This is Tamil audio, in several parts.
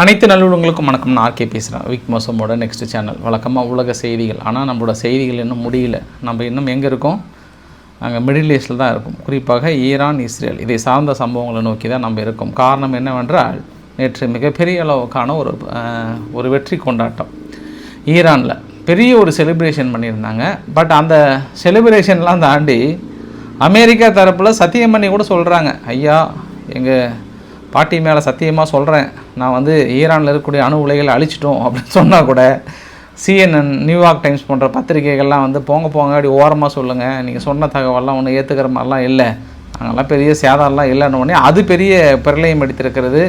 அனைத்து நல்லுடங்களுக்கும் வணக்கம். நான் ஆர்கே பேசுகிறேன் விக் மோசமோட நெக்ஸ்ட் சேனல் வழக்கமாக உலக செய்திகள். ஆனால் நம்மளோட செய்திகள் இன்னும் முடியல. நம்ம இன்னும் எங்கே இருக்கோம்? அங்கே மிடில் ஈஸ்டில் தான் இருக்கும். குறிப்பாக ஈரான் இஸ்ரேல் இதை சார்ந்த சம்பவங்களை நோக்கி தான் நம்ம இருக்கோம். காரணம் என்னவென்றால் நேற்று மிகப்பெரிய அளவுக்கான ஒரு ஒரு வெற்றி கொண்டாட்டம். ஈரானில் பெரிய ஒரு செலிப்ரேஷன் பண்ணியிருந்தாங்க. பட் அந்த செலிப்ரேஷன்லாம் தாண்டி அமெரிக்கா தரப்பில் சத்தியம் பண்ணி கூட சொல்கிறாங்க ஐயா எங்கள் பாட்டி மேலே சத்தியமாக சொல்கிறேன் நான் வந்து ஈரானில் இருக்கக்கூடிய அணு உலைகளை அழிச்சிட்டோம் அப்படின்னு சொன்னால் கூட சிஎன்என் நியூயார்க் டைம்ஸ் போன்ற பத்திரிகைகள்லாம் வந்து போங்க போங்க அப்படி ஓரமாக சொல்லுங்கள் நீங்கள் சொன்ன தகவலாம் ஒன்றும் ஏற்றுக்கிற மாதிரிலாம் இல்லை. அங்கெல்லாம் பெரிய சேதாரம்லாம் இல்லைன்னு உடனே அது பெரிய பிரளயம் எடுத்திருக்கிறது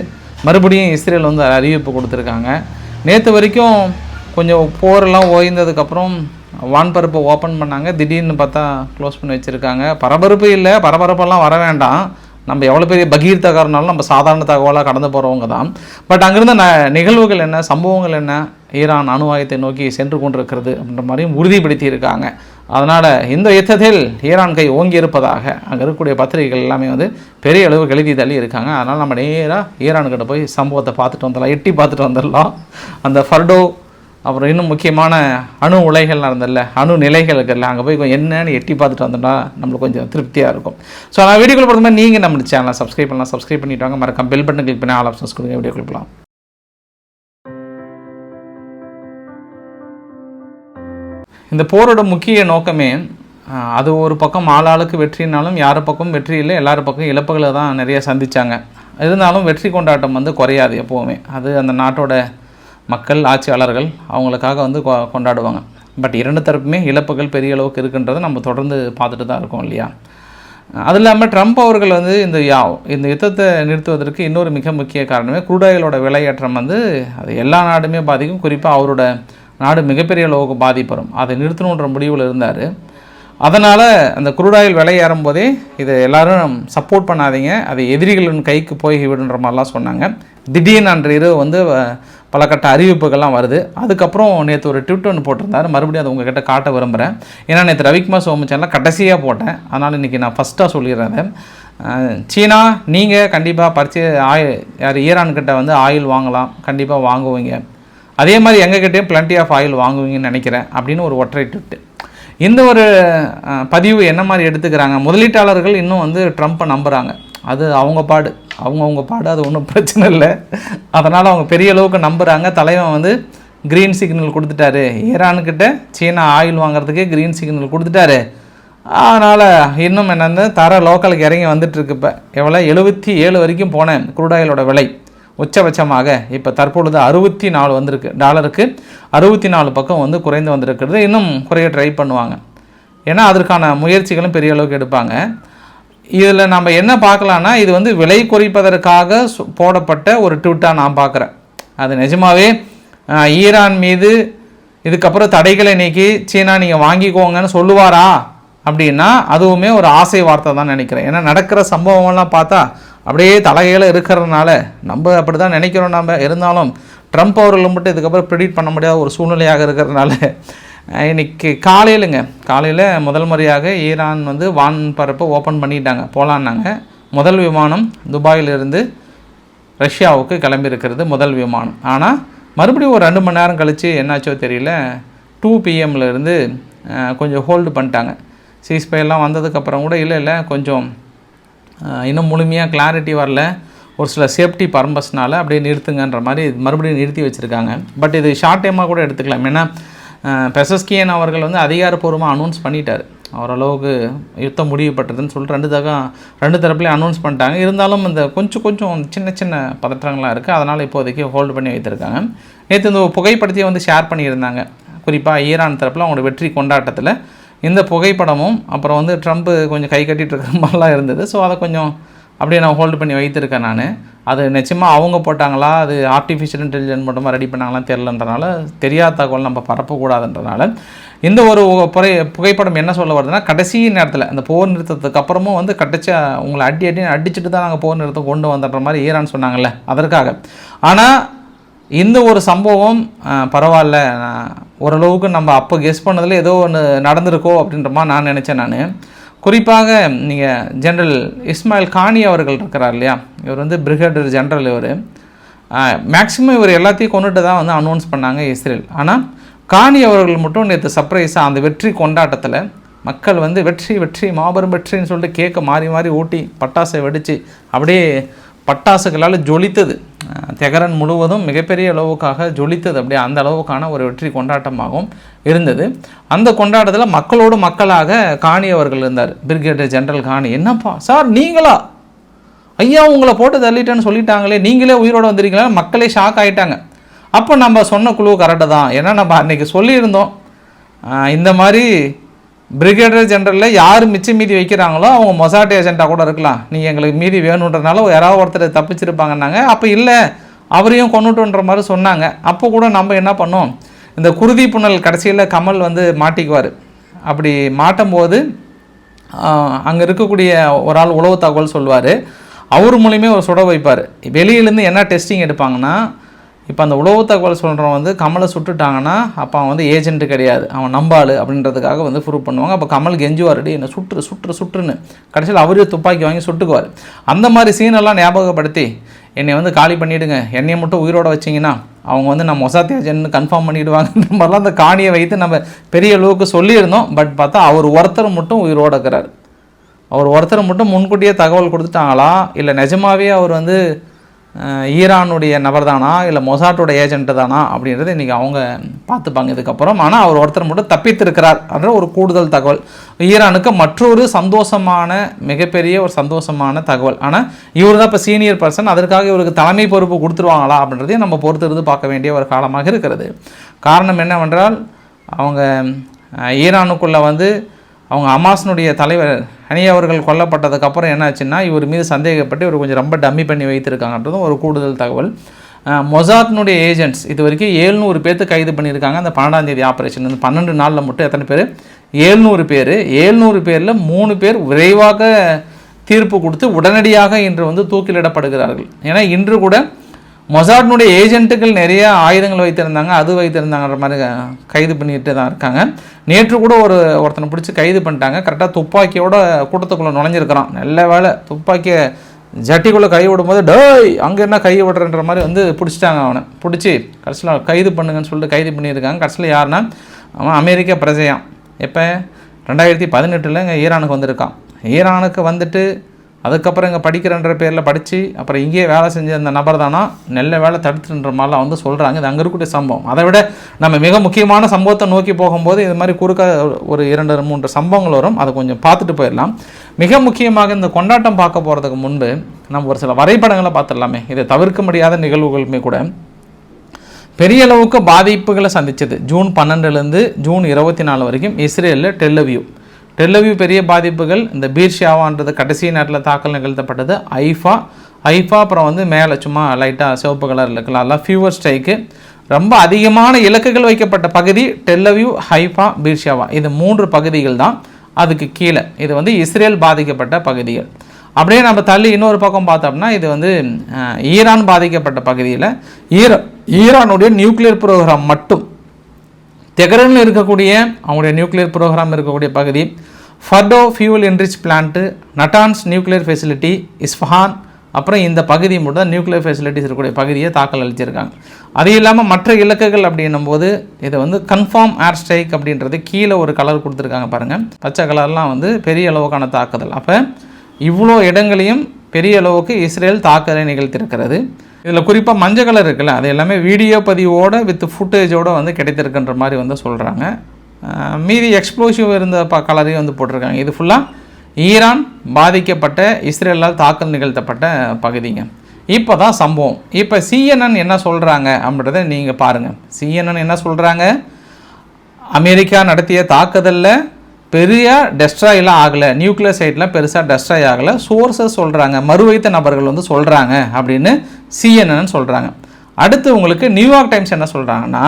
மறுபடியும் இஸ்ரேல் வந்து அறிவிப்பு கொடுத்துருக்காங்க. நேற்று வரைக்கும் கொஞ்சம் போரெல்லாம் ஓய்ந்ததுக்கப்புறம் வான்பரப்பை ஓப்பன் பண்ணாங்க. திடீர்னு பார்த்தா க்ளோஸ் பண்ணி வச்சுருக்காங்க. பரபரப்பு இல்லை. பரபரப்பெல்லாம் வர வேண்டாம். நம்ம எவ்வளோ பெரிய பகீர்த்தகாரனாலும் நம்ம சாதாரண தகவலாக கடந்து போகிறவங்க தான். பட் அங்கிருந்த ந நிகழ்வுகள் என்ன சம்பவங்கள் என்ன ஈரான் அணுவாயத்தை நோக்கி சென்று கொண்டிருக்கிறது அப்படின்ற மாதிரியும் உறுதிப்படுத்தி இருக்காங்க அதனால் இந்த யுத்தத்தில் ஈரான் கை ஓங்கி இருப்பதாக அங்கே இருக்கக்கூடிய பத்திரிகைகள் எல்லாமே வந்து பெரிய அளவு எழுதி தள்ளி இருக்காங்க. அதனால் நம்ம நேராக ஈரானுக்கிட்ட போய் சம்பவத்தை பார்த்துட்டு வந்துடலாம் எட்டி பார்த்துட்டு வந்துடலாம். அந்த ஃபர்டோ அப்புறம் இன்னும் முக்கியமான அணு உலைகள் நடந்ததில்ல அணு நிலைகள் இருக்குல்ல அங்கே போய் கொஞ்சம் என்னன்னு எட்டி பார்த்துட்டு வந்தோம்னா நம்மளுக்கு கொஞ்சம் திருப்தியாக இருக்கும். ஸோ நான் வீடியோக்குள்ள பொறுத்த நீங்கள் நம்ம சேனலை சப்ஸ்கிரைப் பண்ணலாம். சப்ஸ்கிரைப் பண்ணிட்டு வாங்க. மறக்காம பெல் பட்டன் கிளிக் பண்ணி ஆல் ஆப்ஷன்ஸ் கொடுங்க. வீடியோ கொடுக்கலாம் இந்த போரோட முக்கிய நோக்கமே அது ஒரு பக்கம் ஆளாளுக்கு வெற்றினாலும் யார் பக்கம் வெற்றி இல்லை எல்லார் பக்கம் இழப்புகளை தான் நிறைய சந்தித்தாங்க இருந்தாலும் வெற்றி கொண்டாட்டம் வந்து குறையாது எப்போவுமே. அது அந்த நாட்டோட மக்கள் ஆட்சியாளர்கள் அவங்களுக்காக வந்து கொ- கொண்டாடுவாங்க. பட் இரண்டு தரப்புமே இழப்புகள் பெரிய அளவுக்கு இருக்குன்றதை நம்ம தொடர்ந்து பார்த்துட்டு தான் இருக்கோம் இல்லையா? அது இல்லாமல் ட்ரம்ப் அவர்கள் வந்து இந்த யா இந்த யுத்தத்தை நிறுத்துவதற்கு இன்னொரு மிக முக்கிய காரணமே குரூடாயிலோட விலையேற்றம் வந்து அது எல்லா நாடுமே பாதிக்கும். குறிப்பாக அவரோட நாடு மிகப்பெரிய அளவுக்கு பாதிப்படும் அதை நிறுத்தணுன்ற முடிவில் இருந்தார். அதனால் அந்த குரூடாயில் விலை ஏறும்போதே இதை எல்லோரும் சப்போர்ட் பண்ணாதீங்க. அது எதிரிகளின் கைக்கு போய் விடுன்ற மாதிரிலாம் சொன்னாங்க. திடீர்னு அன்று இரவு வந்து பல கட்ட அறிவிப்புகள்லாம் வருது. அதுக்கப்புறம் நேற்று ஒரு ட்விட் ஒன்று போட்டிருந்தாரு. மறுபடியும் அதை உங்ககிட்ட காட்ட விரும்புகிறேன் ஏன்னா நேற்று ரவிக்குமார் சோமச்சனில் கடைசியாக போட்டேன். அதனால் இன்றைக்கி நான் ஃபஸ்ட்டாக சொல்லிடுறேன் சீனா நீங்கள் கண்டிப்பாக பரிச்சு ஆயில் யார் ஈரான் கிட்ட வந்து ஆயில் வாங்கலாம். கண்டிப்பாக வாங்குவீங்க. அதே மாதிரி எங்ககிட்டயும் பிளண்டி ஆஃப் ஆயில் வாங்குவீங்கன்னு நினைக்கிறேன் அப்படின்னு ஒரு ஒற்றை ட்விட்டு இந்த ஒரு பதிவு என்ன மாதிரி எடுத்துக்கிறாங்க? முதலீட்டாளர்கள் இன்னும் வந்து ட்ரம்ப்பை நம்புகிறாங்க அது அவங்க பாடு. அவங்கவுங்க பாடு அது ஒன்றும் பிரச்சனை இல்லை. அதனால் அவங்க பெரிய அளவுக்கு நம்புகிறாங்க தலைவன் வந்து க்ரீன் சிக்னல் கொடுத்துட்டாரு. ஈரானுக்கிட்ட சீனா ஆயில் வாங்குறதுக்கே க்ரீன் சிக்னல் கொடுத்துட்டாரு. அதனால் இன்னும் என்னென்னு தர லோக்கலுக்கு இறங்கி வந்துட்டுருக்கு இப்போ. எவ்வளோ எழுபத்தி ஏழு வரைக்கும் போனேன். குரூடாயிலோட விலை. உச்சபட்சமாக இப்போ தற்பொழுது அறுபத்தி நாலு வந்திருக்கு. டாலருக்கு அறுபத்தி நாலு பக்கம் வந்து குறைந்து வந்திருக்கிறது. இன்னும் குறைய ட்ரை பண்ணுவாங்க. ஏன்னா அதற்கான முயற்சிகளும் பெரிய அளவுக்கு எடுப்பாங்க. இதில் நம்ம என்ன பார்க்கலான்னா இது வந்து விலை குறைப்பதற்காக சு- போடப்பட்ட ஒரு ட்விட்டாக நான் பார்க்குறேன். அது நிஜமாவே ஈரான் மீது இதுக்கப்புறம் தடைகளை நீக்கி சீனா நீங்கள் வாங்கிக்கோங்கன்னு சொல்லுவாரா? அப்படின்னா அதுவுமே ஒரு ஆசை வார்த்தை தான் நினைக்கிறேன். ஏன்னா நடக்கிற சம்பவம்லாம் பார்த்தா அப்படியே தலைகையில் இருக்கிறதுனால நம்ம அப்படி தான் நினைக்கிறோம் நம்ம இருந்தாலும் ட்ரம்ப் அவர்கள் மட்டும் இதுக்கப்புறம் ப்ரிடிக்ட் பண்ண முடியாத ஒரு சூழ்நிலையாக இருக்கிறதுனால இன்னைக்கு காலையிலுங்க. காலையில் முதல் முறையாக ஈரான் வந்து வான் பரப்பை ஓப்பன் பண்ணிட்டாங்க. போலான்னாங்க. முதல் விமானம் துபாயிலிருந்து ரஷ்யாவுக்கு கிளம்பியிருக்கிறது முதல் விமானம். ஆனால் மறுபடியும் ஒரு ரெண்டு மணி நேரம் கழித்து என்னாச்சோ தெரியல. டூ பிஎம்லேருந்து கொஞ்சம் ஹோல்டு பண்ணிட்டாங்க. சீஸ்பைலாம் வந்ததுக்கப்புறம் கூட இல்லை இல்லை கொஞ்சம் இன்னும் முழுமையாக கிளாரிட்டி வரல. ஒரு சில சேஃப்டி பர்பஸ்னால அப்படியே நிறுத்துங்கன்ற மாதிரி மறுபடியும் நிறுத்தி வச்சுருக்காங்க. பட் இது ஷார்ட் டைமாக கூட எடுத்துக்கலாம். ஏன்னா பெசஸ்கியன் அவர்கள் வந்து அதிகாரப்பூர்வமாக அனௌன்ஸ் பண்ணிட்டார். ஓரளவுக்கு யுத்தம் முடிவுப்பட்டதுன்னு சொல்லிட்டு ரெண்டு தகம் ரெண்டு தரப்புலையும் அனௌன்ஸ் பண்ணிட்டாங்க. இருந்தாலும் இந்த கொஞ்சம் கொஞ்சம் சின்ன சின்ன பதற்றங்கள்லாம் இருக்குது அதனால் இப்போதைக்கு ஹோல்டு பண்ணி வைத்திருக்காங்க. நேற்று இந்த புகைப்படத்தையும் வந்து ஷேர் பண்ணியிருந்தாங்க. குறிப்பாக ஈரான் தரப்பில் அவங்களோட வெற்றி கொண்டாட்டத்தில். இந்த புகைப்படமும் அப்புறம் வந்து ட்ரம்ப்பு கொஞ்சம் கை கட்டிகிட்டு இருக்கிற மாதிரிலாம் இருந்தது. ஸோ அதை கொஞ்சம் அப்படியே நான் ஹோல்டு பண்ணி வைத்திருக்கேன் நான். அது நிச்சயமாக அவங்க போட்டாங்களா? அது ஆர்டிஃபிஷியல் இன்டெலிஜென்ட் மட்டுமா ரெடி பண்ணாங்களா தெரிலன்றனால தெரியாத தகவல் நம்ம பரப்பக்கூடாதுன்றனால இந்த ஒரு புகை புகைப்படம் என்ன சொல்ல வருதுன்னா கடைசி நேரத்தில் அந்த போர் நிறுத்தத்துக்கு அப்புறமும் வந்து கடைச்சா உங்களை அடி அடி அடிச்சுட்டு தான் நாங்கள் போர் நிறுத்தம் கொண்டு வந்துடுற மாதிரி ஈரான் சொன்னாங்கல்ல அதற்காக. ஆனால் இந்த ஒரு சம்பவம் பரவாயில்ல நான் ஓரளவுக்கு நம்ம அப்போ கெஸ் பண்ணதில் ஏதோ ஒன்று நடந்திருக்கோ அப்படின்ற மாதிரி நான் நினச்சேன் நான். குறிப்பாக நீங்கள் ஜென்ரல் இஸ்மாயில் கானி அவர்கள் இருக்கிறார் இல்லையா? இவர் வந்து பிரிகேடர் ஜென்ரல் இவர். மேக்ஸிமம் இவர் எல்லாத்தையும் கொண்டுட்டு தான் வந்து அனௌன்ஸ் பண்ணாங்க இஸ்ரேல். ஆனால் காணி அவர்கள் மட்டும் நேற்று சர்ப்ரைஸாக அந்த வெற்றி கொண்டாட்டத்தில் மக்கள் வந்து வெற்றி வெற்றி மாபெரும் வெற்றின்னு சொல்லிட்டு கேக்கை மாறி மாறி ஊட்டி பட்டாசை வெடித்து அப்படியே பட்டாசுகளால் ஜொலித்தது. தெகரன் முழுவதும் மிகப்பெரிய அளவுக்காக ஜொலித்தது. அப்படியே அந்த அளவுக்கான ஒரு வெற்றி கொண்டாட்டமாகவும் இருந்தது. அந்த கொண்டாட்டத்தில் மக்களோடு மக்களாக காணி அவர்கள் இருந்தார். பிரிகேடியர் ஜெனரல் காணி. என்னப்பா சார் நீங்களா? ஐயா உங்களை போட்டு தள்ளிட்டேன்னு சொல்லிட்டாங்களே நீங்களே உயிரோடு வந்துருக்கீங்களா? மக்களே ஷாக் ஆகிட்டாங்க அப்போ நம்ம சொன்ன குழு கரெக்டு தான். ஏன்னா நம்ம அன்றைக்கி சொல்லியிருந்தோம். இந்த மாதிரி பிரிகேடியர் ஜெனரலில் யார் மிச்சம் மீதி வைக்கிறாங்களோ அவங்க மொசாட் ஏஜென்ட்டாக கூட இருக்கலாம். நீங்கள் எங்களுக்கு மீதி வேணுன்றனால யாராவது ஒருத்தர் தப்பிச்சிருப்பாங்கன்னாங்க. அப்போ இல்லை அவரையும் கொண்டுட்டுன்ற மாதிரி சொன்னாங்க. அப்போ கூட நம்ம என்ன பண்ணோம்? இந்த குருதி புனல் கடைசியில் கமல் வந்து மாட்டிக்குவார். அப்படி மாட்டும்போது அங்கே இருக்கக்கூடிய ஒரு ஆள் உளவு தகவல் சொல்லுவார். அவர் மூலியமே ஒரு சுட வைப்பார். வெளியிலேருந்து என்ன டெஸ்டிங் எடுப்பாங்கன்னா இப்போ அந்த உளவு தகவல் சொல்கிறவன் வந்து கமலை சுட்டுட்டாங்கன்னா அப்போ அவன் வந்து ஏஜென்ட் கிடையாது. அவன் நம்பாள் அப்படின்றதுக்காக வந்து ப்ரூவ் பண்ணுவாங்க. அப்போ கமல் கெஞ்சுவார்டி என்னை சுற்று சுற்று சுற்றுன்னு கடைசியில் அவரே துப்பாக்கி வாங்கி சுட்டுக்குவார். அந்த மாதிரி சீனெல்லாம் ஞாபகப்படுத்தி என்னை வந்து காலி பண்ணிவிடுங்க என்னையை மட்டும் உயிரோட வச்சிங்கன்னா அவங்க வந்து நம்ம மொசாத்தி ஏஜென்ட்னு கன்ஃபார்ம் பண்ணிவிடுவாங்கன்ற மாதிரிலாம் அந்த காணியை வைத்து நம்ம பெரிய அளவுக்கு சொல்லியிருந்தோம். பட் பார்த்தா அவர் ஒருத்தர் மட்டும் உயிரோட இருக்கிறார். அவர் ஒருத்தர் மட்டும் முன்கூட்டியே தகவல் கொடுத்துட்டாங்களா? இல்லை நிஜமாவே அவர் வந்து ஈரானுடைய நபர் தானா இல்லை மொசாட்டோட ஏஜென்ட் தானா? அப்படின்றத இன்றைக்கி அவங்க பார்த்துப்பாங்க இதுக்கப்புறம். ஆனால் அவர் ஒருத்தர் மட்டும் தப்பித்திருக்கிறார் என்ற ஒரு கூடுதல் தகவல். ஈரானுக்கு மற்றொரு சந்தோஷமான மிகப்பெரிய ஒரு சந்தோஷமான தகவல். ஆனால் இவர் தான் இப்போ சீனியர் பர்சன் அதற்காக இவருக்கு தலைமை பொறுப்பு கொடுத்துருவாங்களா அப்படின்றதையும் நம்ம பொறுத்திருந்து பார்க்க வேண்டிய ஒரு காலமாக இருக்கிறது. காரணம் என்னவென்றால் அவங்க ஈரானுக்குள்ளே வந்து அவங்க அமாஸ்னுடைய தலைவர் ஹனி அவர்கள் கொல்லப்பட்டதுக்கப்புறம் என்னாச்சுன்னா இவர் மீது சந்தேகப்பட்டு இவர் கொஞ்சம் ரொம்ப டம்மி பண்ணி வைத்திருக்காங்கன்றதும் ஒரு கூடுதல் தகவல். மொசாத்னுடைய ஏஜென்ட்ஸ் இது வரைக்கும் ஏழ்நூறு பேர்த்து கைது பண்ணியிருக்காங்க. அந்த பன்னெண்டாந்தேதி ஆப்ரேஷன் இந்த பன்னெண்டு நாளில் மட்டும் எத்தனை பேர்? ஏழ்நூறு பேர். ஏழ்நூறு பேரில் மூணு பேர் விரைவாக தீர்ப்பு கொடுத்து உடனடியாக இன்று வந்து தூக்கிலிடப்படுகிறார்கள். ஏன்னா இன்று கூட மொசாட்னுடைய ஏஜென்ட்டுகள் நிறைய ஆயுதங்கள் வைத்திருந்தாங்க அது வைத்திருந்தாங்கன்ற மாதிரி கைது பண்ணிட்டு தான் இருக்காங்க. நேற்று கூட ஒரு ஒருத்தனை பிடிச்சி கைது பண்ணிட்டாங்க. கரெக்டாக துப்பாக்கியோட கூட்டத்துக்குள்ளே நுழைஞ்சிருக்கிறான். நல்ல வேலை துப்பாக்கியை ஜட்டிக்குள்ளே கை விடும்போது டேய் அங்கே என்ன கை விடுறன்ற மாதிரி வந்து பிடிச்சிட்டாங்க அவனை. பிடிச்சி கடைசியில் கைது பண்ணுங்கன்னு சொல்லிட்டு கைது பண்ணியிருக்காங்க. கடைசியில் யாருன்னா அவன் அமெரிக்க பிரஜையான் எப்போ? ரெண்டாயிரத்தி பதினெட்டில் இங்கே ஈரானுக்கு வந்திருக்கான். ஈரானுக்கு வந்துட்டு அதுக்கப்புறம் இங்கே படிக்கிறன்ற பேரில் படித்து அப்புறம் இங்கேயே வேலை செஞ்ச அந்த நபர் தானா நல்ல வேலை தடுத்துன்ற மாதிரிலாம் வந்து சொல்கிறாங்க இது அங்கே இருக்கக்கூடிய சம்பவம். அதை விட நம்ம மிக முக்கியமான சம்பவத்தை நோக்கி போகும்போது இது மாதிரி குறுக்க ஒரு இரண்டு மூன்று சம்பவங்கள் வரும். அதை கொஞ்சம் பார்த்துட்டு போயிடலாம். மிக முக்கியமாக இந்த கொண்டாட்டம் பார்க்க போகிறதுக்கு முன்பு நம்ம ஒரு சில வரைபடங்களை பார்த்துடலாமே. இதை தவிர்க்க முடியாத நிகழ்வுகளுமே கூட பெரிய அளவுக்கு பாதிப்புகளை சந்திச்சது. ஜூன் பன்னெண்டுலேருந்து ஜூன் இருபத்தி நாலு வரைக்கும் இஸ்ரேலில் டெல்லவியூ டெல்லவியூ பெரிய பாதிப்புகள் இந்த பீர்ஷியாவான்றது கடைசி நேரத்தில் தாக்கல் நிகழ்த்தப்பட்டது. ஐஃபா ஐஃபா அப்புறம் வந்து மேலே சும்மா லைட்டாக சிவப்பு கலரில் இருக்கலாம். அதெல்லாம் ஃபியூவர் ஸ்ட்ரைக்கு ரொம்ப அதிகமான இலக்குகள் வைக்கப்பட்ட பகுதி டெல்லவியூ ஹைஃபா பீர்ஷியாவா. இது மூன்று பகுதிகள் தான். அதுக்கு கீழே. இது வந்து இஸ்ரேல் பாதிக்கப்பட்ட பகுதிகள். அப்படியே நம்ம தள்ளி இன்னொரு பக்கம் பார்த்தோம்னா இது வந்து ஈரான் பாதிக்கப்பட்ட பகுதியில். ஈரா ஈரானுடைய நியூக்ளியர் ப்ரோக்ராம் மட்டும். தெஹ்ரானில் இருக்கக்கூடிய அவங்களுடைய நியூக்ளியர் ப்ரோக்ராம் இருக்கக்கூடிய பகுதி. Fordow fuel enrich plant Natanz nuclear facility Isfahan அப்புறம் இந்த பகுதி மட்டும் தான் நியூக்ளியர் ஃபெசிலிட்டிஸ் இருக்கக்கூடிய பகுதியை தாக்கல் அளிச்சிருக்காங்க. அது இல்லாமல் மற்ற இலக்குகள் அப்படின்னும் போது இதை வந்து கன்ஃபார்ம் ஏர் ஸ்ட்ரைக் அப்படின்றது கீழே ஒரு கலர் கொடுத்துருக்காங்க பாருங்கள் பச்சை கலர்லாம் வந்து பெரிய அளவுக்கான தாக்குதல். அப்போ இவ்வளோ இடங்களையும் பெரிய அளவுக்கு இஸ்ரேல் தாக்குதலை நிகழ்த்திருக்கிறது இதில் குறிப்பாக மஞ்சள் கலர் இருக்குல்ல அது எல்லாமே வீடியோ பதிவோடு வித் ஃபுட்டேஜோடு வந்து கிடைத்திருக்குன்ற மாதிரி வந்து சொல்கிறாங்க மீதி எக்ஸ்ப்ளோசிவ் இருந்த ப கலரையும் வந்து போட்டிருக்காங்க. இது ஃபுல்லாக ஈரான் பாதிக்கப்பட்ட இஸ்ரேலால் தாக்கல் நிகழ்த்தப்பட்ட பகுதிங்க. இப்போ தான் சம்பவம். இப்போ சிஎன்என் என்ன சொல்கிறாங்க அப்படின்றத நீங்கள் பாருங்கள் சிஎன்என் என்ன சொல்கிறாங்க அமெரிக்கா நடத்திய தாக்குதலில் பெரிய டெஸ்ட்ராயெலாம் ஆகலை. நியூக்ளியர் சைட்லாம் பெருசாக டெஸ்ட்ராய் ஆகலை. சோர்ஸஸ் சொல்கிறாங்க மறுவைத்த நபர்கள் வந்து சொல்கிறாங்க அப்படின்னு சிஎன்என் சொல்கிறாங்க அடுத்து உங்களுக்கு நியூயார்க் டைம்ஸ் என்ன சொல்கிறாங்கன்னா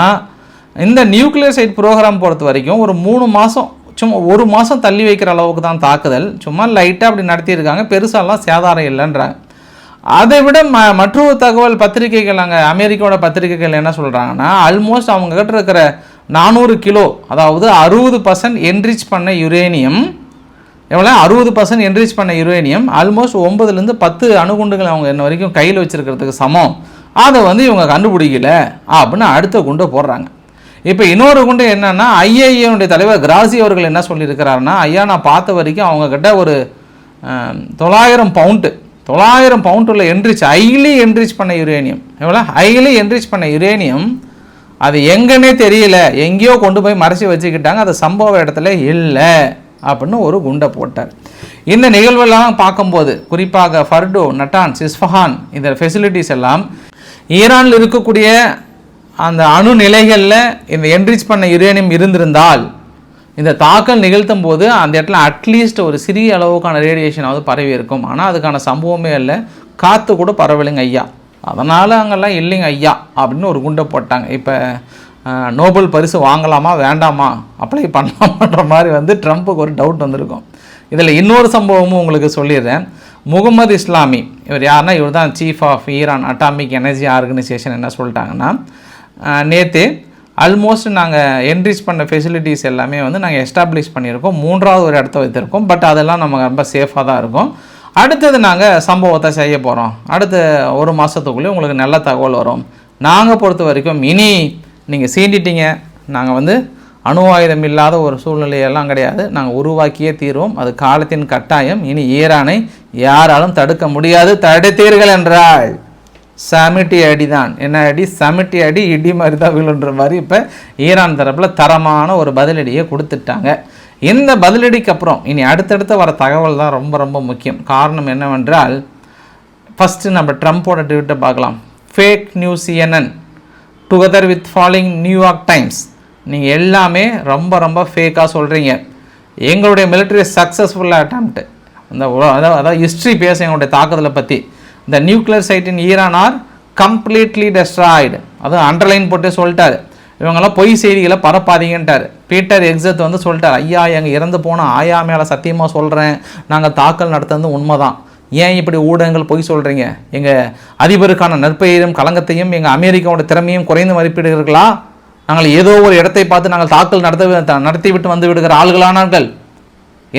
இந்த நியூக்ளியர் சைட் ப்ரோக்ராம் பொறுத்த வரைக்கும் ஒரு மூணு மாதம் சும்மா ஒரு மாதம் தள்ளி வைக்கிற அளவுக்கு தான் தாக்குதல். சும்மா லைட்டாக அப்படி நடத்தியிருக்காங்க பெருசாலாம் சேதாரம் இல்லைன்றாங்க. அதை விட ம மற்றொரு தகவல் பத்திரிகைகள் அங்கே அமெரிக்காவோட பத்திரிகைகள் என்ன சொல்கிறாங்கன்னா ஆல்மோஸ்ட் அவங்கக்கிட்ட இருக்கிற நானூறு கிலோ அதாவது அறுபது பர்சன்ட் என்ரிச் பண்ண யுரேனியம் எவ்வளோ அறுபது பர்சன்ட் என்ரிச் பண்ண யுரேனியம் ஆல்மோஸ்ட் ஒம்பதுலேருந்து பத்து அணுகுண்டுகள் அவங்க இன்ன வரைக்கும் கையில் வச்சுருக்கிறதுக்கு சமம். அதை வந்து இவங்க கண்டுபிடிக்கல அப்படின்னு அடுத்த குண்டை போடுறாங்க. இப்போ இன்னொரு குண்டு என்னன்னா ஐஏஏனுடைய தலைவர் கிராசி அவர்கள் என்ன சொல்லியிருக்கிறாருன்னா ஐயா நான் பார்த்த வரைக்கும் அவங்கக்கிட்ட ஒரு தொள்ளாயிரம் பவுண்டு தொள்ளாயிரம் பவுண்டில் என்ரிச் ஹைலி என்ரிச் பண்ண யுரேனியம் எவ்வளோ? ஹைலி என்ரிச் பண்ண யுரேனியம் அது எங்கன்னே தெரியல. எங்கேயோ கொண்டு போய் மறைச்சி வச்சுக்கிட்டாங்க. அது சம்பவ இடத்துல இல்லை. அப்படின்னு ஒரு குண்டை போட்டார். இந்த நிகழ்வெல்லாம் பார்க்கும்போது குறிப்பாக ஃபர்டோ நட்டான் சிஸ்ஃபஹான் இந்த ஃபெசிலிட்டிஸ் எல்லாம் ஈரானில் இருக்கக்கூடிய அந்த அணு நிலைகளில் இந்த என்ரிச் பண்ண யுரேனியம் இருந்திருந்தால் இந்த தாக்கல் நிகழ்த்தும் போது அந்த இடத்துல அட்லீஸ்ட் ஒரு சிறிய அளவுக்கான ரேடியேஷனாவது பரவி இருக்கும். ஆனால் அதுக்கான சம்பவமே இல்லை. காற்று கூட பரவலைங்க ஐயா. அதனால் அங்கெல்லாம் இல்லைங்க ஐயா அப்படின்னு ஒரு குண்டை போட்டாங்க. இப்போ நோபல் பரிசு வாங்கலாமா வேண்டாமா அப்ளை பண்ணலாமான்ற மாதிரி வந்து ட்ரம்ப்புக்கு ஒரு டவுட் வந்திருக்கும். இதில் இன்னொரு சம்பவமும் உங்களுக்கு சொல்லிடுறேன். முகமது இஸ்லாமி இவர் யாருன்னா இவர் தான் chief of Iran atomic energy organisation என்ன சொல்லிட்டாங்கன்னா நேற்று ஆல்மோஸ்ட் நாங்கள் என்ரிச் பண்ண ஃபெசிலிட்டிஸ் எல்லாமே வந்து நாங்கள் எஸ்டாப்ளிஷ் பண்ணியிருக்கோம். மூன்றாவது ஒரு இடத்த வைத்திருக்கோம். பட் அதெல்லாம் நம்ம ரொம்ப சேஃபாக தான் இருக்கும். அடுத்தது நாங்கள் சம்பவத்தை செய்ய போகிறோம் அடுத்த ஒரு மாதத்துக்குள்ளேயே உங்களுக்கு நல்ல தகவல் வரும். நாங்கள் பொறுத்த வரைக்கும் இனி நீங்கள் சீண்டிட்டீங்க. நாங்கள் வந்து அணு ஆயுதம் இல்லாத ஒரு சூழ்நிலையெல்லாம் கிடையாது. நாங்கள் உருவாக்கியே தீர்வோம். அது காலத்தின் கட்டாயம். இனி ஈரானை யாராலும் தடுக்க முடியாது. தடுத்தீர்கள் என்றால். சமிட்டி அடி தான். என்ன அடி? சமிட்டி அடி இடி மாதிரி தான் விழுன்ற மாதிரி இப்போ ஈரான் தரப்பில் தரமான ஒரு பதிலடியை கொடுத்துட்டாங்க. இந்த பதிலடிக்கு அப்புறம் இனி அடுத்தடுத்து வர தகவல் தான் ரொம்ப ரொம்ப முக்கியம். காரணம் என்னவென்றால் ஃபஸ்ட்டு நம்ம ட்ரம்ப்போட ட்விட்டை பார்க்கலாம். Fake news CNN together with following New York Times நீங்கள் எல்லாமே ரொம்ப ரொம்ப ஃபேக்காக சொல்கிறீங்க எங்களுடைய மிலிட்ரி சக்ஸஸ்ஃபுல்லாக attempt. அந்த அதாவது அதாவது ஹிஸ்ட்ரி பேச எங்களுடைய தாக்குதலை பற்றி இந்த nuclear site in Iran are completely destroyed அதுவும் அண்டர்லைன் போட்டு சொல்லிட்டாரு. இவங்கெல்லாம் பொய் செய்திகளை பரப்பாதீங்கன்ட்டார். பீட்டர் எக்ஸத் வந்து சொல்லிட்டார் ஐயா எங்கள் இறந்து போன ஆயா மேலே சத்தியமாக சொல்கிறேன் நாங்கள் தாக்கல் நடத்துனது உண்மைதான். ஏன் இப்படி ஊடகங்கள் பொய் சொல்கிறீங்க எங்கள் அதிபருக்கான நற்பெயரும் களங்கத்தையும் எங்கள் அமெரிக்காவோட திறமையும் குறைந்து மதிப்பிடுகிறீர்களா? நாங்கள் ஏதோ ஒரு இடத்தை பார்த்து நாங்கள் தாக்கல் நடத்த நடத்தி விட்டு வந்து விடுகிற ஆள்களானார்கள்.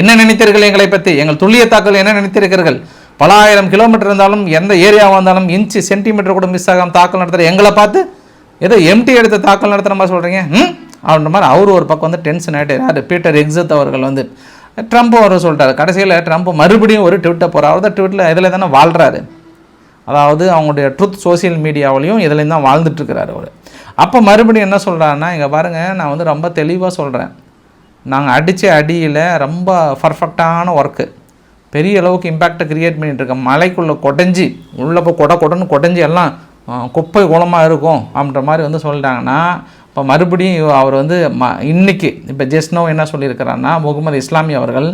என்ன நினைத்தீர்கள் எங்களை பற்றி எங்கள் துல்லிய தாக்கல் என்ன நினைத்திருக்கிறீர்கள்? பல ஆயிரம் கிலோமீட்டர் இருந்தாலும் எந்த ஏரியாவாக இருந்தாலும் இன்ச்சு சென்டிமீட்டர் கூட மிஸ் ஆகாமல் தாக்கல் நடத்துகிற எங்களை பார்த்து ஏதோ எம்டி எடுத்து தாக்கல் நடத்துகிற மாதிரி சொல்கிறீங்க ம்? அப்படின்ற மாதிரி அவர் ஒரு பக்கம் வந்து டென்ஷன் ஆகிட்டு யார்? பீட்டர் எக்ஸத் அவர்கள் வந்து. ட்ரம்ப் அவர் சொல்லிட்டார் கடைசியில் ட்ரம்ப் மறுபடியும் ஒரு ட்விட்டர் போகிறார் அவர் தான் ட்விட்டில் இதில் தானே வாழ்கிறாரு அதாவது அவங்களுடைய ட்ருத் சோஷியல் மீடியாவிலையும் இதுலேயும் தான் வாழ்ந்துட்டுருக்கிறாரு அவர். அப்போ மறுபடியும் என்ன சொல்கிறாருன்னா இங்கே பாருங்கள் நான் வந்து ரொம்ப தெளிவாக சொல்கிறேன் நாங்கள் அடித்த அடியில் ரொம்ப பர்ஃபெக்டான ஒர்க்கு பெரிய அளவுக்கு இம்பேக்டை கிரியேட் பண்ணிகிட்டு இருக்க மலைக்குள்ளே கொடைஞ்சி உள்ளே போய் கொடை கொடன்னு கொடைஞ்சி எல்லாம் குப்பை குளமாக இருக்கும் அப்படின்ற மாதிரி வந்து சொல்லிட்டாங்கன்னா இப்போ மறுபடியும் அவர் வந்து ம இன்னைக்கு இப்போ ஜெஸ்னோ என்ன சொல்லியிருக்கிறான்னா முகமது இஸ்லாமி அவர்கள்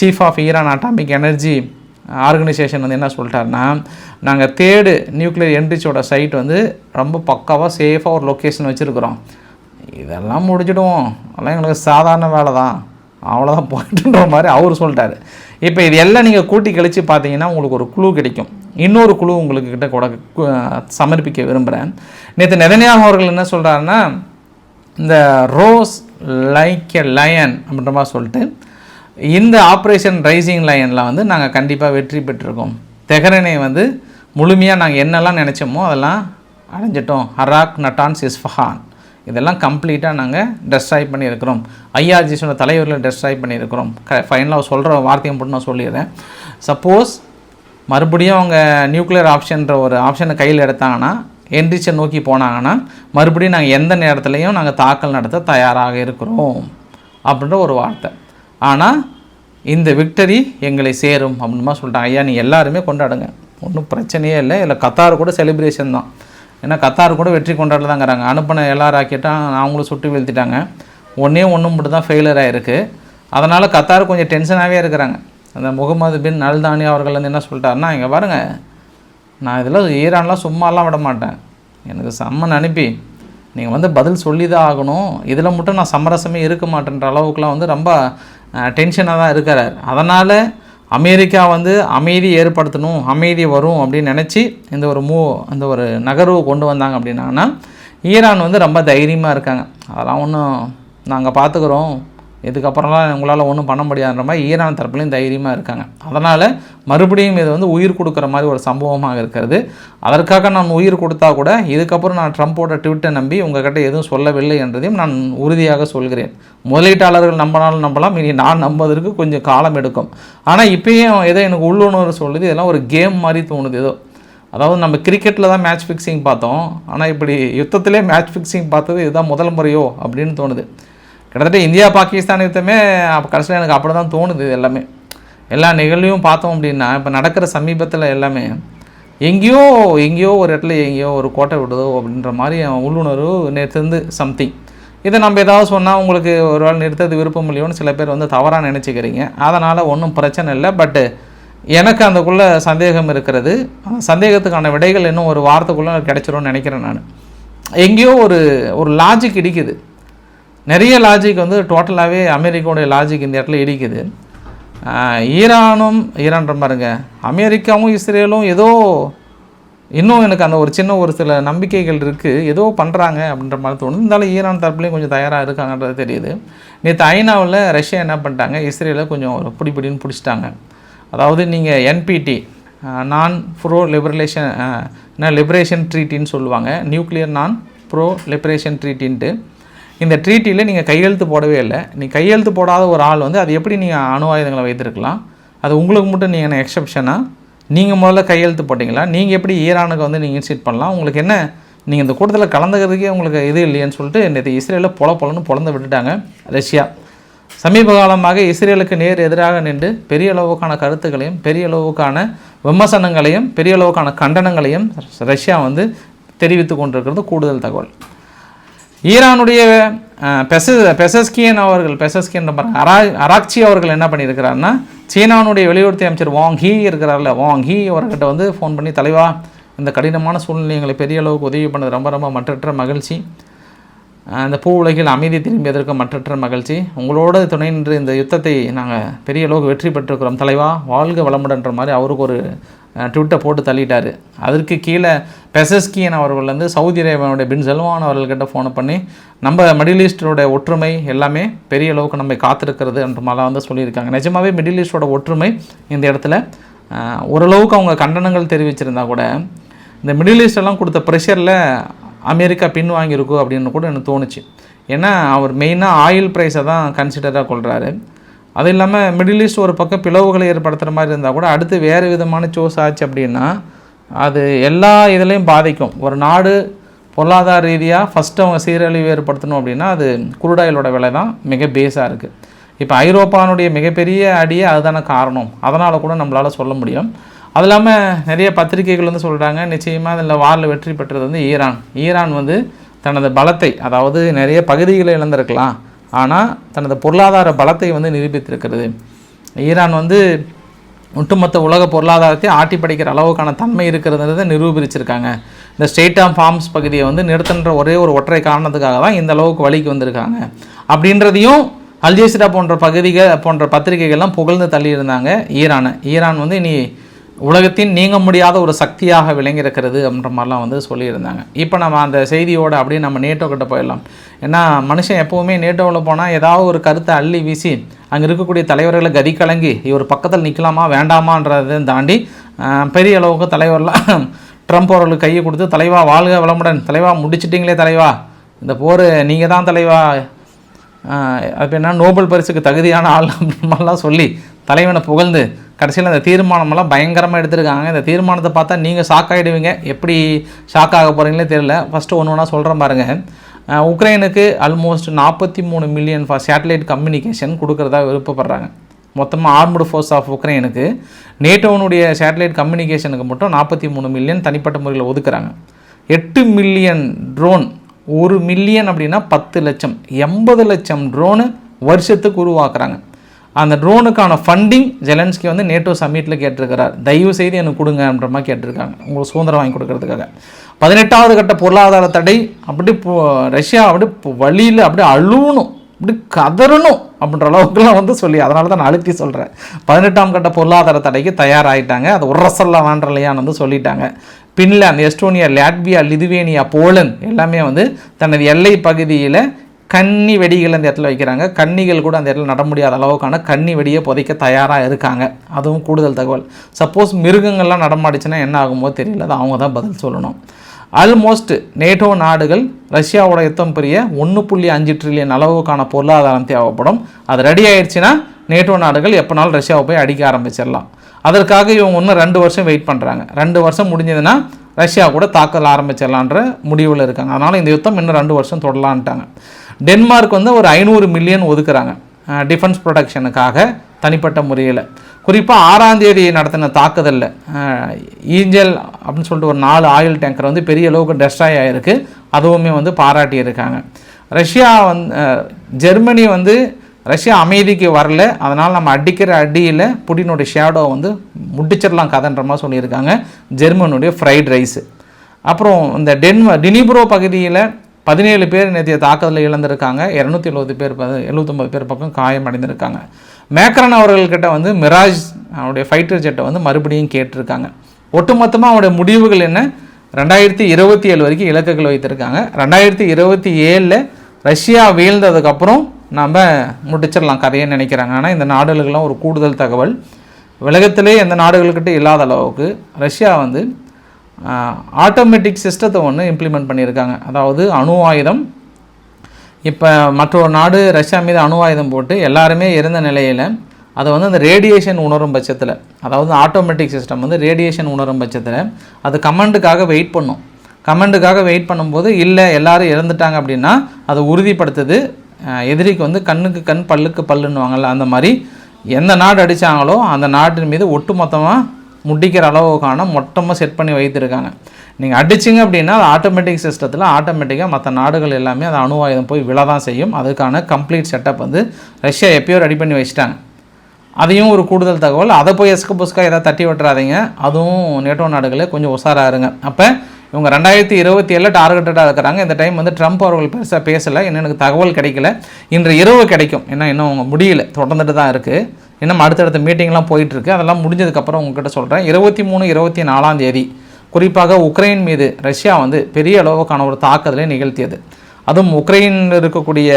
chief of Iran atomic energy organisation வந்து என்ன சொல்லிட்டாருன்னா நாங்கள் தேர்டு நியூக்ளியர் என்ட்ரிச்சோட சைட் வந்து ரொம்ப பக்காவாக சேஃபாக ஒரு லொக்கேஷன் வச்சுருக்குறோம். இதெல்லாம் முடிச்சிடுவோம் அதெல்லாம் எங்களுக்கு சாதாரண வேலை தான் அவ்வளோதான் போயிட்டுன்ற மாதிரி அவர் சொல்லிட்டாரு. இப்போ இது எல்லாம் நீங்கள் கூட்டி கழித்து பார்த்தீங்கன்னா உங்களுக்கு ஒரு குழு கிடைக்கும். இன்னொரு குழு உங்களுக்கு கிட்ட கூட கு- சமர்ப்பிக்க விரும்புகிறேன் நேற்று நெதனியாக அவர்கள் என்ன சொல்கிறாருன்னா இந்த ரோஸ் லைக் எ லயன் அப்படின்ற மாதிரி சொல்லிட்டு இந்த ஆப்ரேஷன் ரைசிங் லயனில் வந்து நாங்கள் கண்டிப்பாக வெற்றி பெற்றிருக்கோம். தெஹரனை வந்து முழுமையாக நாங்கள் என்னெல்லாம் நினச்சோமோ அதெல்லாம் அடைஞ்சிட்டோம். ஹராக் நட்டான் சிஸ்ஃபஹான் இதெல்லாம் கம்ப்ளீட்டாக நாங்கள் டெஸ்ட்ராய் பண்ணியிருக்கிறோம். ஐஆர்ஜிஸோட தலைவரில் டெஸ்ட்ராய் பண்ணியிருக்கிறோம். க ஃபைனலாக சொல்கிற வார்த்தையை மட்டும் நான் சொல்லிடுறேன். சப்போஸ் மறுபடியும் அவங்க நியூக்ளியர் ஆப்ஷன்ற ஒரு ஆப்ஷனை கையில் எடுத்தாங்கன்னா என்ரிச்சை நோக்கி போனாங்கன்னா மறுபடியும் நாங்கள் எந்த நேரத்துலையும் நாங்கள் தாக்கல் நடத்த தயாராக இருக்கிறோம் அப்படின்ற ஒரு வார்த்தை. ஆனால் இந்த விக்டரி எங்களை சேரும் அப்படின்மா சொல்லிட்டாங்க. ஐயா நீ எல்லாருமே கொண்டாடுங்க. ஒன்றும் பிரச்சனையே இல்லை. இல்லை கத்தார் கூட செலிப்ரேஷன் தான். ஏன்னா கத்தார் கூட வெற்றி கொண்டாடலாங்கிறாங்க. அனுப்பின எல்லா ராக்கெட்டும் அவங்களும் சுட்டு வீழ்த்திட்டாங்க. ஒன்றே ஒன்று மட்டும் தான் ஃபெயிலியர் ஆகிருக்கு அதனால் கத்தார் கொஞ்சம் டென்ஷனாகவே இருக்கிறாங்க. அந்த முகமது பின் நல்தானி அவர்கள் வந்து என்ன சொல்லிட்டாருன்னா இங்கே பாருங்கள் நான் இதில் ஈரான்லாம் சும்மாலாம் விட மாட்டேன். எனக்கு சம்மன் அனுப்பி நீங்கள் வந்து பதில் சொல்லி தான் ஆகணும். இதில் மட்டும் நான் சமரசமே இருக்க மாட்டேன்ற அளவுக்குலாம் வந்து ரொம்ப டென்ஷனாக தான் இருக்கிறார் அதனால் அமெரிக்கா வந்து அமைதி ஏற்படுத்தணும் அமைதி வரும் அப்படின்னு நினச்சி இந்த ஒரு மூ இந்த ஒரு நகர்வு கொண்டு வந்தாங்க அப்படின்னாங்கன்னா ஈரான் வந்து ரொம்ப தைரியமாக இருக்காங்க. அதெல்லாம் ஒன்றும் நாங்கள் பார்த்துக்குறோம் இதுக்கப்புறம்லாம் உங்களால் ஒன்றும் பண்ண முடியாதுன்ற மாதிரி ஈரான் தரப்புலையும் தைரியமாக இருக்காங்க. அதனால் மறுபடியும் இது வந்து உயிர் கொடுக்குற மாதிரி ஒரு சம்பவமாக இருக்கிறது. அதற்காக நான் உயிர் கொடுத்தா கூட இதுக்கப்புறம் நான் ட்ரம்ப்போட ட்விட்டை நம்பி உங்ககிட்ட எதுவும் சொல்லவில்லை என்றதையும் நான் உறுதியாக சொல்கிறேன். முதலீட்டாளர்கள் நம்பினாலும் நம்பலாம் இனி நான் நம்புவதற்கு கொஞ்சம் காலம் எடுக்கும். ஆனால் இப்பயும் ஏதோ எனக்கு உள்ளுணர்வு சொல்லுது இதெல்லாம் ஒரு கேம் மாதிரி தோணுது ஏதோ. அதாவது நம்ம கிரிக்கெட்டில் தான் மேட்ச் ஃபிக்ஸிங் பார்த்தோம். ஆனால் இப்படி யுத்தத்திலே மேட்ச் ஃபிக்ஸிங் பார்த்தது இதுதான் முதல் முறையோ அப்படின்னு தோணுது. கிட்டத்தட்ட இந்தியா பாகிஸ்தான் யுத்தமே அப்போ கடைசியில் எனக்கு அப்படி தான் தோணுது எல்லாமே. எல்லா நிகழ்வையும் பார்த்தோம் அப்படின்னா இப்போ நடக்கிற சமீபத்தில் எல்லாமே எங்கேயோ எங்கேயோ ஒரு இடத்துல எங்கேயோ ஒரு கோட்டை விடுதோ அப்படின்ற மாதிரி உள்ளுணர்வு நேற்று சம்திங் இதை நம்ம ஏதாவது சொன்னால் உங்களுக்கு ஒரு வேளை நிறுத்தது விருப்பம் இல்லையோன்னு சில பேர் வந்து தவறாக நினச்சிக்கிறீங்க. அதனால் ஒன்றும் பிரச்சனை இல்லை. பட்டு எனக்கு அந்தக்குள்ளே சந்தேகம் இருக்கிறது. சந்தேகத்துக்கான விடைகள் இன்னும் ஒரு வாரத்துக்குள்ளே கிடைச்சிரும்னு நினைக்கிறேன் நான். எங்கேயோ ஒரு ஒரு லாஜிக் இடிக்குது. நிறைய லாஜிக் வந்து டோட்டலாகவே அமெரிக்காவுடைய லாஜிக் இந்த இடத்துல இடிக்குது. ஈரானும் ஈரான்ற பாருங்க அமெரிக்காவும் இஸ்ரேலும் ஏதோ இன்னும் எனக்கு அந்த ஒரு சின்ன ஒரு சில நம்பிக்கைகள் இருக்குது ஏதோ பண்ணுறாங்க அப்படின்ற மாதிரி தோணுது. இருந்தாலும் ஈரான் தரப்புலையும் கொஞ்சம் தயாராக இருக்காங்கன்றது தெரியுது. நேற்று ஐநாவில் ரஷ்யா என்ன பண்ணிட்டாங்க? இஸ்ரேலை கொஞ்சம் ஒரு பிடி பிடின்னு பிடிச்சிட்டாங்க. அதாவது நீங்கள் என்பிடி நான் ப்ரோ லிபரலேஷன் என்ன லிபரேஷன் ட்ரீட்டின்னு சொல்லுவாங்க. நியூக்ளியர் நான் ப்ரோ லிபரேஷன் ட்ரீட்டின்ட்டு இந்த ட்ரீட்டியில் நீங்கள் கையெழுத்து போடவே இல்லை. நீ கையெழுத்து போடாத ஒரு ஆள் வந்து அது எப்படி நீங்கள் அணு ஆயுதங்களை வைத்திருக்கலாம்? அது உங்களுக்கு மட்டும் நீங்கள் என்ன எக்ஸப்ஷனாக நீங்கள் முதல்ல கையெழுத்து போட்டிங்களா? நீங்கள் எப்படி ஈரானுக்கு வந்து நீங்கள் இன்சிட் பண்ணலாம்? உங்களுக்கு என்ன? நீங்கள் இந்த கூட்டத்தில் கலந்துக்கிறதுக்கே உங்களுக்கு இது இல்லையேன்னு சொல்லிட்டு நேற்று இஸ்ரேலில் பொல பொலன்னு பொழந்து விட்டுட்டாங்க ரஷ்யா. சமீப காலமாக இஸ்ரேலுக்கு நேர் எதிராக நின்று பெரிய அளவுக்கான கருத்துக்களையும் பெரிய அளவுக்கான விமர்சனங்களையும் பெரிய அளவுக்கான கண்டனங்களையும் ரஷ்யா வந்து தெரிவித்து கொண்டிருக்கிறது. கூடுதல் தகவல். ஈரானுடைய பெசஸ் பெச பெசஸ்கியன் அவர்கள் பெசஸ்கியன் பாருங்க அரா அராக்சி அவர்கள் என்ன பண்ணியிருக்கிறாருன்னா சீனானுடைய வெளியுறவுத்துறை அமைச்சர் வாங் ஹீ இருக்கிறார்ல வாங் ஹீ அவர்கிட்ட வந்து ஃபோன் பண்ணி தலைவா இந்த கடினமான சூழ்நிலை எங்களை பெரிய அளவுக்கு உதவி பண்ணது ரொம்ப ரொம்ப மற்றற்ற மகிழ்ச்சி. இந்த பூ உலகில் அமைதி திரும்பியதற்கு மற்றற்ற மகிழ்ச்சி. உங்களோட துணை நின்று இந்த யுத்தத்தை நாங்கள் பெரிய அளவுக்கு வெற்றி பெற்றிருக்கிறோம். தலைவா வாழ்க வளமுடன்ற மாதிரி அவருக்கு ஒரு ட்விட்டை போட்டு தள்ளிட்டார். அதற்கு கீழே பெசஸ்கியன் அவர்கள் வந்து சவுதி அரேபியாவுடைய பின் சல்மான் அவர்கள்கிட்ட ஃபோனை பண்ணி நம்ம மிடில் ஈஸ்டரோட ஒற்றுமை எல்லாமே பெரிய அளவுக்கு நம்ம காத்திருக்கிறது என்ற மாதிரிலாம் வந்து சொல்லியிருக்காங்க. நிஜமாகவே மிடில் ஈஸ்டோட ஒற்றுமை இந்த இடத்துல ஓரளவுக்கு அவங்க கண்டனங்கள் தெரிவிச்சிருந்தா கூட இந்த மிடில் ஈஸ்ட் எல்லாம் கொடுத்த ப்ரெஷரில் அமெரிக்கா பின் வாங்கியிருக்கும் அப்படின்னு கூட எனக்கு தோணுச்சு. ஏன்னா அவர் மெயினாக ஆயில் ப்ரைஸை தான் கன்சிடராக கொள்கிறாரு அது இல்லாமல் மிடில் ஈஸ்ட் ஒரு பக்கம் பிளவுகளை ஏற்படுத்துகிற மாதிரி இருந்தால் கூட அடுத்து வேறு விதமான சோஸ் ஆச்சு அப்படின்னா அது எல்லா இதுலேயும் பாதிக்கும். ஒரு நாடு பொருளாதார ரீதியாக ஃபஸ்ட்டு அவங்க சீரழிவு ஏற்படுத்தணும் அப்படின்னா அது குருடாயிலோட விலை தான் மிக பேஸாக இருக்குது இப்போ ஐரோப்பானுடைய மிகப்பெரிய அடியே அதுதானே காரணம். அதனால் கூட நம்மளால் சொல்ல முடியும். அது இல்லாமல் நிறைய பத்திரிகைகள் வந்து சொல்கிறாங்க நிச்சயமாக இதில் வாரில் வெற்றி பெற்றது வந்து ஈரான். ஈரான் வந்து தனது பலத்தை அதாவது நிறைய பகுதிகளை இழந்திருக்கலாம் ஆனால் தனது பொருளாதார பலத்தை வந்து நிரூபித்திருக்கிறது. ஈரான் வந்து ஒட்டுமொத்த உலக பொருளாதாரத்தை ஆட்டி படைக்கிற அளவுக்கான தன்மை இருக்கிறதுன்றதை நிரூபிச்சிருக்காங்க. இந்த ஸ்டேட் ஆஃப் ஃபார்ம்ஸ் பகுதியை வந்து நிறுத்துன்ற ஒரே ஒரு ஒற்றை காரணத்துக்காக தான் இந்த அளவுக்கு வழிக்கு வந்திருக்காங்க. அப்படின்றதையும் அல்ஜீசிரா போன்ற பகுதிகள் போன்ற பத்திரிகைகள்லாம் புகழ்ந்து தள்ளியிருந்தாங்க ஈரானை. ஈரான் வந்து இனி உலகத்தின் நீங்க முடியாத ஒரு சக்தியாக விளங்கியிருக்கிறது அப்படின்ற மாதிரிலாம் வந்து சொல்லியிருந்தாங்க. இப்போ நம்ம அந்த செய்தியோட அப்படியே நம்ம நேட்டோ கிட்ட போயிடலாம். ஏன்னா மனுஷன் எப்போவுமே நேட்டோவில் போனால் ஏதாவது ஒரு கருத்தை அள்ளி வீசி அங்கே இருக்கக்கூடிய தலைவர்களை கதி கலங்கி இவர் பக்கத்தில் நிற்கலாமா வேண்டாமான்றதை தாண்டி பெரிய அளவுக்கு தலைவர்லாம் ட்ரம்ப் அவர்களுக்கு கையை கொடுத்து தலைவா வாழ்க வளமுடன் தலைவா முடிச்சிட்டிங்களே தலைவா இந்த போர் நீங்கள் தான் தலைவா அது என்ன? நோபல் பரிசுக்கு தகுதியான ஆள் அப்படின்ற சொல்லி தலைவனை புகழ்ந்து கடைசியில் அந்த தீர்மானமெல்லாம் பயங்கரமாக எடுத்திருக்காங்க. இந்த தீர்மானத்தை பார்த்தா நீங்கள் ஷாக் ஆகிடுவீங்க எப்படி ஷாக் ஆக போகிறீங்களே தெரியல. ஃபஸ்ட்டு ஒன்று ஒன்றா சொல்கிறேன் பாருங்கள் உக்ரைனுக்கு ஆல்மோஸ்ட் நாற்பத்தி மூணு மில்லியன் ஃபார் சேட்டலைட் கம்யூனிகேஷன் கொடுக்குறதா விருப்பப்படுறாங்க. மொத்தமாக ஆர்முடு ஃபோர்ஸ் ஆஃப் உக்ரைனுக்கு நேட்டோனுடைய சேட்டலைட் கம்யூனிகேஷனுக்கு மட்டும் நாற்பத்தி மூணு மில்லியன் தனிப்பட்ட முறையில் ஒதுக்குறாங்க. எட்டு மில்லியன் ட்ரோன் ஒரு மில்லியன் அப்படின்னா பத்து லட்சம். எண்பது லட்சம் ட்ரோனு வருஷத்துக்கு உருவாக்குறாங்க. அந்த ட்ரோனுக்கான ஃபண்டிங் ஜெலன்ஸ்கி வந்து நேட்டோ சம்மிட்டில் கேட்டிருக்கிறார். தயவு செய்து எனக்கு கொடுங்கன்ற மாதிரி கேட்டிருக்காங்க. உங்களுக்கு சுதந்திரம் வாங்கி கொடுக்கறதுக்காக. பதினெட்டாவது கட்ட பொருளாதார தடை அப்படி ரஷ்யா அப்படி வழியில் அப்படியே அழுவணும். இப்படி கதறணும் அப்படின்ற அளவுக்குலாம் வந்து சொல்லி அதனால தான் நான் அழுத்தி சொல்கிறேன் பதினெட்டாம் கட்ட பொருளாதார தடைக்கு தயாராகிட்டாங்க அது உரசல்லாம் வேண்டலையான்னு வந்து சொல்லிட்டாங்க. Finland Estonia Latvia Lithuania Poland எல்லாமே வந்து தனது எல்லை பகுதியில் கன்னி வெடிகள் அந்த இடத்துல வைக்கிறாங்க. கன்னிகள் கூட அந்த இடத்துல நட முடியாத அளவுக்கான கன்னி வெடியை புதைக்க தயாராக இருக்காங்க. அதுவும் கூடுதல் தகவல். சப்போஸ் மிருகங்கள்லாம் நடமாடிச்சுன்னா என்ன ஆகுமோ தெரியல. அது அவங்க தான் பதில் சொல்லணும். ஆல்மோஸ்ட் நேட்டோ நாடுகள் ரஷ்யாவோட யுத்தம் பெரிய ஒன்று புள்ளி அஞ்சு ட்ரில்லியன் அளவுக்கான பொருளாதாரம் தேவைப்படும். அது ரெடி ஆயிடுச்சுன்னா நேட்டோ நாடுகள் எப்போனாலும் ரஷ்யாவை போய் அடிக்க ஆரம்பிச்சிடலாம். அதற்காக இவங்க இன்னும் ரெண்டு வருஷம் வெயிட் பண்ணுறாங்க ரெண்டு வருஷம் முடிஞ்சதுன்னா ரஷ்யா கூட தாக்கல் ஆரம்பிச்சிடலான்ற முடிவில் இருக்காங்க. அதனால் இந்த யுத்தம் இன்னும் ரெண்டு வருஷம் தொடலான்ட்டாங்க டென்மார்க் வந்து ஒரு ஐநூறு மில்லியன் ஒதுக்குறாங்க. டிஃபென்ஸ் ப்ரொடக்ஷனுக்காக தனிப்பட்ட முறையில். குறிப்பாக ஆறாம் தேதி நடத்தின தாக்குதலில். ஈஞ்சல் அப்படின்னு சொல்லிட்டு ஒரு நாலு ஆயில் டேங்கர் வந்து பெரிய அளவுக்கு டெஸ்ட்ராய் ஆகிருக்கு அதுவுமே வந்து பாராட்டியிருக்காங்க ரஷ்யா வந்து ஜெர்மனி வந்து ரஷ்யா அமைதிக்கு வரல. அதனால் நம்ம அடிக்கிற அடியில் புடினுடைய ஷேடோ வந்து முடிச்சிடலாம் கதைன்ற மாதிரி சொல்லியிருக்காங்க. ஜெர்மனுடைய ஃப்ரைட் ரைஸு அப்புறம் இந்த டென்வ டினிப்ரோ பகுதியில் பதினேழு பேர் நேற்றைய தாக்குதலில் இழந்திருக்காங்க. இரநூத்தி எழுபது பேர் எழுபத்தொம்பது பேர் பக்கம் காயமடைந்திருக்காங்க. மேக்ரான் அவர்கள்கிட்ட வந்து மிராஜ் அவருடைய ஃபைட்டர் ஜெட்டை வந்து மறுபடியும் கேட்டிருக்காங்க. ஒட்டுமொத்தமாக அவருடைய முடிவுகள் என்ன? ரெண்டாயிரத்தி இருபத்தி ஏழு வரைக்கும் இலக்குகள் வைத்திருக்காங்க. ரெண்டாயிரத்தி இருபத்தி ஏழில் ரஷ்யா வீழ்ந்ததுக்கப்புறம் நாம் முடிச்சிடலாம் கதையை நினைக்கிறாங்க. ஆனால் இந்த நாடுகளுக்கெல்லாம் ஒரு கூடுதல் தகவல். உலகத்திலே எந்த நாடுகள்கிட்ட இல்லாத அளவுக்கு ரஷ்யா வந்து ஆட்டோமேட்டிக் சிஸ்டத்தை ஒன்று இம்ப்ளிமெண்ட் பண்ணியிருக்காங்க. அதாவது அணு ஆயுதம் இப்போ மற்றொரு நாடு ரஷ்யா மீது அணு ஆயுதம் போட்டு எல்லாருமே இருந்த நிலையில் அதை வந்து அந்த ரேடியேஷன் உணரும் பட்சத்தில் அதாவது ஆட்டோமேட்டிக் சிஸ்டம் வந்து ரேடியேஷன் உணரும் பட்சத்தில் அது கமெண்டுக்காக வெயிட் பண்ணும். கமெண்டுக்காக வெயிட் பண்ணும்போது இல்லை எல்லோரும் இறந்துட்டாங்க அப்படின்னா அதை உறுதிப்படுத்துது. எதிரிக்கு வந்து கண்ணுக்கு கண் பல்லுக்கு பல்லுன்னுவாங்கள்ல அந்த மாதிரி எந்த நாடு அடித்தாங்களோ அந்த நாட்டின் மீது ஒட்டுமொத்தமாக முடிக்கிற அளவுக்கான மொத்தமாக செட் பண்ணி வைத்திருக்காங்க. நீங்கள் அடிச்சிங்க அப்படின்னா அது ஆட்டோமேட்டிக் சிஸ்டத்தில் ஆட்டோமேட்டிக்காக மற்ற நாடுகள் எல்லாமே அது அணுவாயுதம் போய் விழ தான் செய்யும். அதுக்கான கம்ப்ளீட் செட்டப் வந்து ரஷ்யா எப்பயோ ரெடி பண்ணி வச்சுட்டாங்க. அதையும் ஒரு கூடுதல் தகவல். அதை போய் எஸ்க புஸ்காக எதாவது தட்டி விட்டுறாதீங்க. அதுவும் நேட்டோ நாடுகளே கொஞ்சம் உஷாராக இருங்க. அப்போ இவங்க ரெண்டாயிரத்தி இருபத்தி ஏழில் டார்கெட்டடாக இருக்கிறாங்க. இந்த டைம் வந்து ட்ரம்ப் அவர்கள் பெருசாக பேசலை. இன்னும் எனக்கு தகவல் கிடைக்கல. இன்று இரவு கிடைக்கும். ஏன்னா இன்னும் அவங்க முடியல. தொடர்ந்துட்டு தான் இருக்குது இன்னும் அடுத்தடுத்த மீட்டிங்லாம் போயிட்டுருக்கு அதெல்லாம் முடிஞ்சதுக்கப்புறம் உங்ககிட்ட சொல்கிறேன் இருபத்தி மூணு இருபத்தி நாலாம் தேதி குறிப்பாக உக்ரைன் மீது ரஷ்யா வந்து பெரிய அளவுக்கான ஒரு தாக்குதலை நிகழ்த்தியது. அதுவும் உக்ரைனில் இருக்கக்கூடிய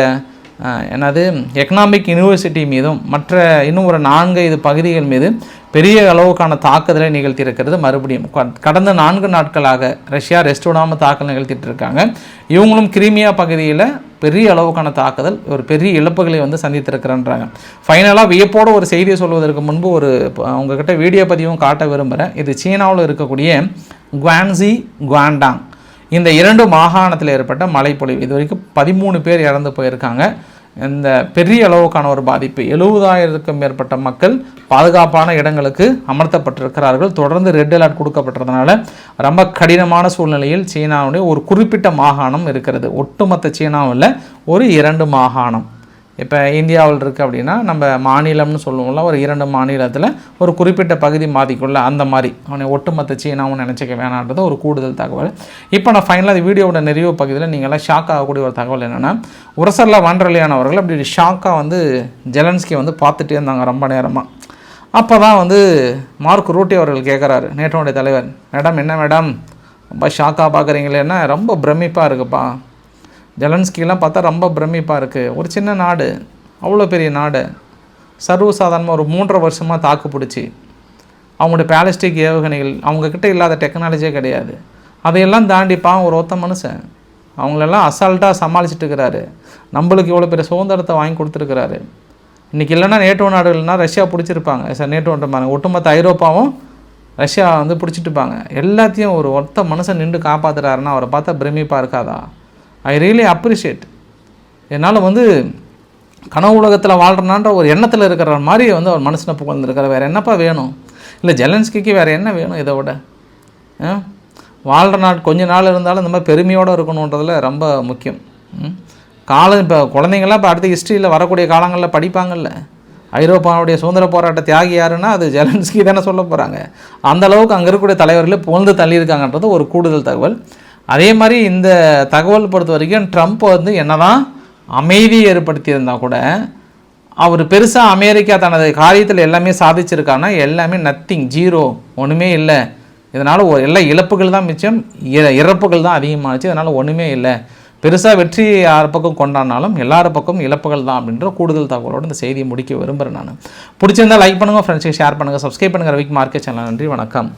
என்னது? எக்கனாமிக் யூனிவர்சிட்டி மீதும் மற்ற இன்னும் ஒரு நான்கு இது பகுதிகள் மீது பெரிய அளவுக்கான தாக்குதலை நிகழ்த்தியிருக்கிறது. மறுபடியும் கடந்த நான்கு நாட்களாக ரஷ்யா ரெஸ்ட் விடாமல் தாக்கல் நிகழ்த்திட்டு இருக்காங்க இவங்களும் கிரீமியா பகுதியில் பெரிய அளவுக்கான தாக்குதல் ஒரு பெரிய இழப்புகளை வந்து சந்தித்திருக்கிறன்றாங்க ஃபைனலாக வியப்போடு ஒரு செய்தியை சொல்வதற்கு முன்பு ஒரு உங்ககிட்ட வீடியோ பதிவும் காட்ட விரும்புகிறேன் இது சீனாவில் இருக்கக்கூடிய குவான்சி குவாண்டாங் இந்த இரண்டு மாகாணத்தில் ஏற்பட்ட மழைப்பொழிவு இது வரைக்கும் பதிமூணு பேர் இறந்து போயிருக்காங்க. இந்த பெரிய அளவுக்கான ஒரு பாதிப்பு எழுபதாயிரத்துக்கும் மேற்பட்ட மக்கள் பாதுகாப்பான இடங்களுக்கு அமர்த்தப்பட்டிருக்கிறார்கள். தொடர்ந்து ரெட் அலர்ட் கொடுக்கப்பட்டதுனால ரொம்ப கடினமான சூழ்நிலையில் சீனாவுடைய ஒரு குறிப்பிட்ட மாகாணம் இருக்கிறது. ஒட்டுமொத்த சீனாவில் ஒரு இரண்டு மாகாணம். இப்போ இந்தியாவில் இருக்குது அப்படின்னா நம்ம மாநிலம்னு சொல்லுவோம்ல ஒரு இரண்டு மாநிலத்தில் ஒரு குறிப்பிட்ட பகுதி மாதிக்குள்ள அந்த மாதிரி அவனை ஒட்டுமொத்த சீனாவும் நினச்சிக்க வேணான்றது ஒரு கூடுதல் தகவல். இப்போ நான் ஃபைனலாக அந்த வீடியோட நிறைவு பகுதியில் நீங்கள்லாம் ஷாக் ஆகக்கூடிய ஒரு தகவல் என்னென்னா உரசரில் வண்டரலியானவர்கள் அப்படி ஷாக்காக வந்து ஜெலன்ஸ்கி வந்து பார்த்துட்டே இருந்தாங்க ரொம்ப நேரமாக அப்போ தான் வந்து மார்க் ரூட்டி அவர்கள் கேட்குறாரு நேட்டோடைய தலைவர் மேடம் என்ன மேடம்? ரொம்ப ஷாக்காக பார்க்குறீங்களேன்னா ரொம்ப பிரமிப்பாக இருக்குப்பா. ஜெலன்ஸ்கிலாம் பார்த்தா ரொம்ப பிரமிப்பாக இருக்குது ஒரு சின்ன நாடு அவ்வளோ பெரிய நாடு. சர்வசாதாரணமாக ஒரு மூன்றரை வருஷமாக தாக்கு பிடிச்சி. அவங்களுடைய பேலஸ்டிக் ஏவுகணைகள் அவங்கக்கிட்ட இல்லாத டெக்னாலஜியே கிடையாது. அதையெல்லாம் தாண்டிப்பான் ஒரு ஒத்த மனுஷன். அவங்களெல்லாம் அசால்ட்டாக சமாளிச்சுட்டு இருக்கிறாரு. நம்மளுக்கு இவ்வளோ பெரிய சுதந்திரத்தை வாங்கி கொடுத்துருக்குறாரு. இன்றைக்கி இல்லைன்னா நேட்டோ நாடுகள்னா ரஷ்யா பிடிச்சிருப்பாங்க. சார் நேட்டோன்றப்பாங்க ஒட்டுமொத்த ஐரோப்பாவும் ரஷ்யா வந்து பிடிச்சிட்டுப்பாங்க எல்லாத்தையும் ஒரு ஒத்த மனுஷன் நின்று காப்பாற்றுறாருன்னா அவரை பார்த்தா பிரமிப்பாக இருக்காதா? ஐ ரியலி அப்ரிஷியேட் என்னால் வந்து கனவு உலகத்தில் வாழ்கிறனான்ற ஒரு எண்ணத்தில் இருக்கிற மாதிரி வந்து அவர் மனசில் புகழ்ந்துருக்கிற வேறு என்னப்பா வேணும்? இல்லை ஜெலன்ஸ்கிக்கு வேறு என்ன வேணும் இதை விட? வாழ்கிற நாள் கொஞ்ச நாள் இருந்தாலும் இந்த மாதிரி பெருமையோடு இருக்கணுன்றதில் ரொம்ப முக்கியம். காலம் இப்போ குழந்தைங்களாம் இப்போ அடுத்த ஹிஸ்ட்ரியில் வரக்கூடிய காலங்களில் படிப்பாங்கல்ல. ஐரோப்பாவுடைய சுதந்திர போராட்ட தியாகி யாருன்னா அது ஜெலன்ஸ்கி தானே சொல்ல போகிறாங்க அந்தளவுக்கு அங்கே இருக்கக்கூடிய தலைவர்களே புகழ்ந்து தள்ளியிருக்காங்கன்றது ஒரு கூடுதல் தகவல். அதே மாதிரி இந்த தகவல் பொறுத்த வரைக்கும் ட்ரம்ப் வந்து என்னதான் அமைதியை ஏற்படுத்தியிருந்தால் கூட அவர் பெருசாக அமெரிக்கா தனது காரியத்தில் எல்லாமே சாதிச்சிருக்கான்னா எல்லாமே நத்திங் ஜீரோ ஒன்றுமே இல்லை. இதனால் ஒரு எல்லா இழப்புகள் தான் மிச்சம் இறப்புகள் தான் அதிகமாகிடுச்சு அதனால் ஒன்றுமே இல்லை. பெருசாக வெற்றி யார் பக்கம் கொண்டாடினாலும் எல்லார் பக்கம் இழப்புகள் தான் அப்படின்ற கூடுதல் தகவலோடு இந்த செய்தியை முடிக்க விரும்புகிறேன் நான். பிடிச்சிருந்தால் லைக் பண்ணுங்கள் ஃப்ரெண்ட்ஸுக்கு ஷேர் பண்ணுங்கள் சப்ஸ்கிரைப் பண்ணுங்கள் ரவிக் மார்க்கெட் சேனல் நன்றி வணக்கம்.